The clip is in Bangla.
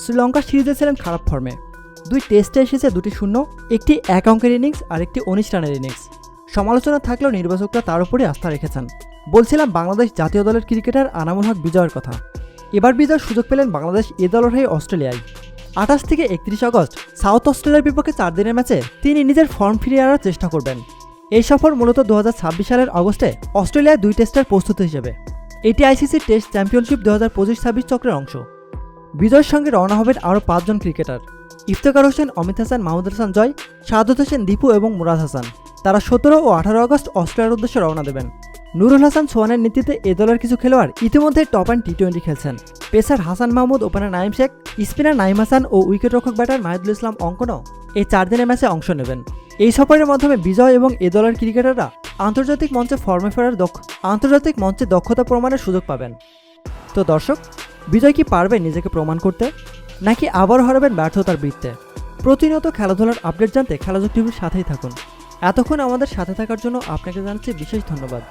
শ্রীলঙ্কা সিরিজে ছিলেন খারাপ ফর্মে দুই টেস্টে এসেছে দুটি শূন্য, একটি এক অঙ্কের ইনিংস আর একটি উনিশ রানের ইনিংস সমালোচনা থাকলেও নির্বাচকরা তার উপরই আস্থা রেখেছেন। বলছিলাম বাংলাদেশ জাতীয় দলের ক্রিকেটার আনামুল হক বিজয়ের কথা। এবার বিজয়ের সুযোগ পেলেন বাংলাদেশ এ দলের হয়ে অস্ট্রেলিয়ায়। আঠাশ থেকে একত্রিশ আগস্ট, সাউথ অস্ট্রেলিয়ার বিপক্ষে চার দিনের ম্যাচে তিনি নিজের ফর্ম ফিরিয়ে আনার চেষ্টা করবেন। এই সফর মূলত দু হাজার ছাব্বিশ সালের আগস্টে অস্ট্রেলিয়ায় দুই টেস্টের প্রস্তুতি হিসেবে। এটি আইসিসি টেস্ট চ্যাম্পিয়নশিপ দু হাজার পঁচিশ ছাব্বিশ চক্রের অংশ। বিজয়ের সঙ্গে রওনা হবেন আরও পাঁচজন ক্রিকেটার। ইফতেকার হোসেন, অমিত হাসান, মাহমুদ হাসান জয় শাহাদত হোসেন, দীপু এবং মুরাদ হাসান। তারা সতেরো ও আঠারো আগস্ট অস্ট্রেলিয়ার উদ্দেশ্যে রওনা দেবেন। নুরুল হাসান সোহানের নেতৃত্বে এ দলের কিছু খেলোয়াড় ইতিমধ্যে টপ অ্যান্ড টি টোয়েন্টি খেলছেন। Pacer Hasan Mahmud, opener Naim Sheikh, spinner Naim Hasan ও উইকেটরক্ষক ব্যাটার মাহিদুল ইসলাম অঙ্কনও এই চার দিনের ম্যাচে অংশ নেবেন। এই সফরের মাধ্যমে বিজয় এবং এ দলের ক্রিকেটাররা আন্তর্জাতিক মঞ্চে ফর্মে ফেরার দক্ষ আন্তর্জাতিক মঞ্চে দক্ষতা প্রমাণের সুযোগ পাবেন। তো দর্শক বিজয় কি পারবে নিজেকে প্রমাণ করতে? নাকি আবার হারাবেন ব্যর্থতার বৃত্তে? প্রতিনিয়ত খেলাধুলার আপডেট জানতে খেলাযোগ টিভির সাথেই থাকুন। এতক্ষণ আমাদের সাথে থাকার জন্য আপনাকে জানাচ্ছি বিশেষ ধন্যবাদ।